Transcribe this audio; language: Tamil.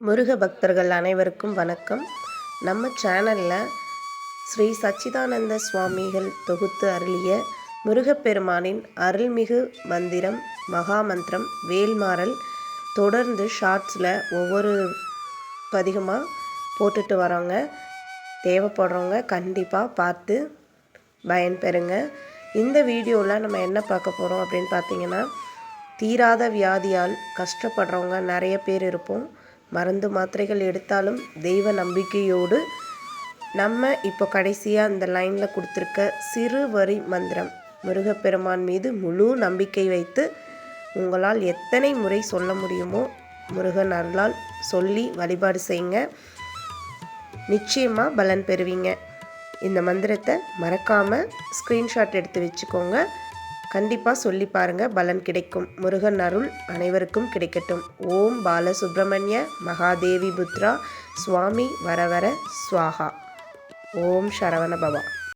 முருக பக்தர்கள் அனைவருக்கும் வணக்கம். நம்ம சேனலில் ஸ்ரீ சச்சிதானந்த சுவாமிகள் தொகுத்து அருளிய முருகப்பெருமானின் அருள்மிகு மந்திரம் மகாமந்திரம் வேல்மாறல் தொடர்ந்து ஷார்ட்ஸில் ஒவ்வொரு பதிகமாக போட்டுட்டு வரோங்க. தேவைப்படுறவங்க கண்டிப்பாக பார்த்து பயன்பெறுங்க. இந்த வீடியோவில் நம்ம என்ன பார்க்க போகிறோம் அப்படின்னு பார்த்தீங்கன்னா தீராத வியாதியால் கஷ்டப்படுறவங்க நிறைய பேர் இருப்போம். மருந்து மாத்திரைகள் எடுத்தாலும் தெய்வ நம்பிக்கையோடு நம்ம இப்போ கடைசியாக இந்த லைனில் கொடுத்துருக்க சிறு வரி மந்திரம். முருகப்பெருமான் மீது முழு நம்பிக்கை வைத்து உங்களால் எத்தனை முறை சொல்ல முடியுமோ முருகன் அருளால் சொல்லி வழிபாடு செய்யுங்க. நிச்சயமாக பலன் பெறுவீங்க. இந்த மந்திரத்தை மறக்காமல் ஸ்க்ரீன்ஷாட் எடுத்து வச்சுக்கோங்க. கண்டிப்பாக சொல்லி பாருங்கள் பலன் கிடைக்கும். முருகன் அருள் அனைவருக்கும் கிடைக்கட்டும். ஓம் பாலசுப்ரமணிய மகாதேவி புத்ரா. சுவாமி வரவர சுவாகா. ஓம் சரவண பவா.